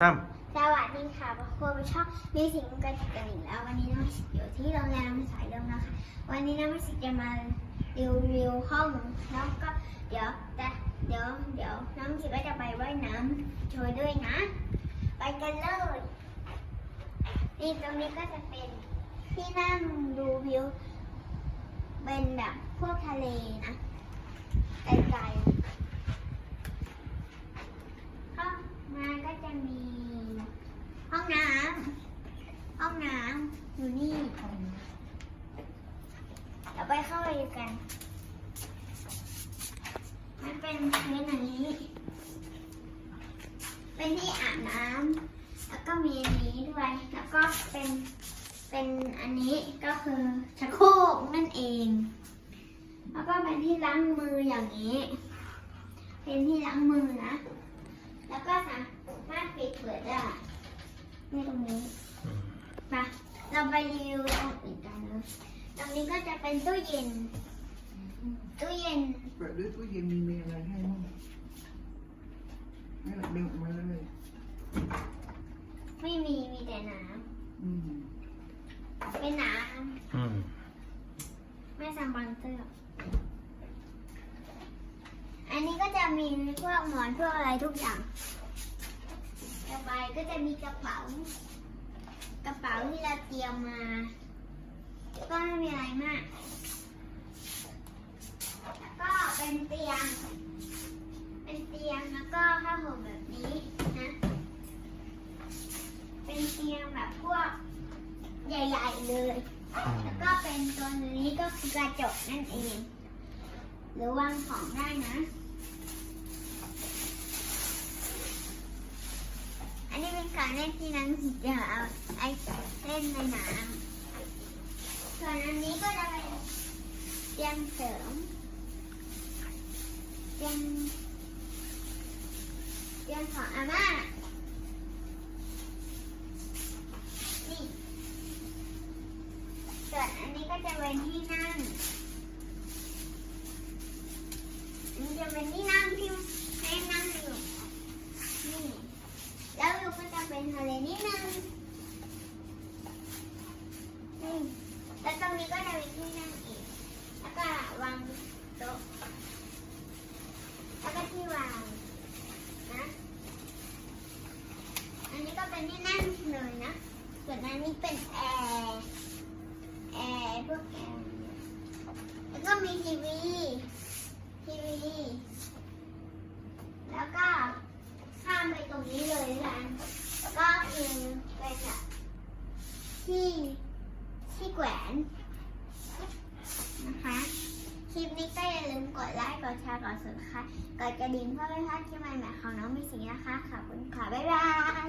สวัสดีค่ะพวกคุณช่องมีสิ่งกันกันอีกแล้ว วันนี้น้องมิสิอยู่ที่โรงแรมสายลมนะคะ วันนี้น้องมิสิจะมารีวิวห้องแล้วก็เดี๋ยวแต่เดี๋ยวเดี๋ยวน้องมิสิก็จะไปว่ายน้ำโชว์ด้วยนะ ไปกันเลยนี่ตรงนี้ก็จะเป็นที่นั่งดูวิว เป็นแบบพวกทะเลนะไกลๆ เข้ามาก็จะมี ห้องน้ำห้องน้ำอยู่นี่เราไปเข้าไปดูกัน มันเป็นพื้นอย่างนี้ เป็นที่อาบน้ำแล้วก็มีอันนี้ด้วย แล้วก็เป็นเป็นอันนี้ก็คือชักโครกนั่นเอง แล้วก็เป็นที่ล้างมืออย่างนี้ เป็นที่ล้างมือนะ แล้วก็สามารถปิดเปิดได้ นี่ตรงนี้มาเราไปรีวิวตรงอื่นกันนะตรงนี้ก็จะเป็นตู้เย็น ตู้เย็น เปิดด้วยตู้เย็นมีมีอะไรให้บ้างนี่แหละดึงออกมาเลยไม่มีมีแต่น้อืมำเป็นน้อืมำไม่สปอนเซอร์อันนี้ก็จะมีพวกหมอนพวกอะไรทุกอย่าง ต่อไปก็จะมีกระเป๋า กระเป๋าที่เราเตรียมมา ก็ไม่มีอะไรมาก แล้วก็เป็นเตียง เป็นเตียงแล้วก็ผ้าห่มแบบนี้นะ เป็นเตียงแบบพวกใหญ่ ๆ เลย แล้วก็เป็นตัวนี้ก็คือกระจกนั่นเอง หรือวางของได้นะ อั นนี้เป็นการเล่นที่นังจะเอาไอ้เล่นในน้ำส่วนอันนี้ก็จะเป็นเตียงเสริมเตียงเตียงของอาม่านี่ส่วนอันนี้ก็จะเป็นที่นั่งอันนี้จะเป็นที่นั่งที่ให้นั่งอยู่ นี่ แล้ววิวก็จะเป็ นิดนึงแล้วตรงนี้ก็จะมีที่นั่งอีก แล้วก็วางโต๊ะ แล้วก็ที่วางนะ อันนี้ก็เป็นที่นั่งเลยนะ ส่วนอันนี้เป็นแอร์แอร์พวกแอร์แล้วก็มีทีวี ทีวี แล้วก็ข้ามไปตรงนี้เลยละกัน ก็คือเป็นแบบที่ที่แขวนนะคะ คลิปนี้ก็อย่าลืมกดไลค์กดแชร์กดสับสไครต์กดกระดิ่งเพื่อไม่พลาดคลิปใหม่ๆของน้องมิสิงนะคะขอบคุณค่ะ บ๊ายบาย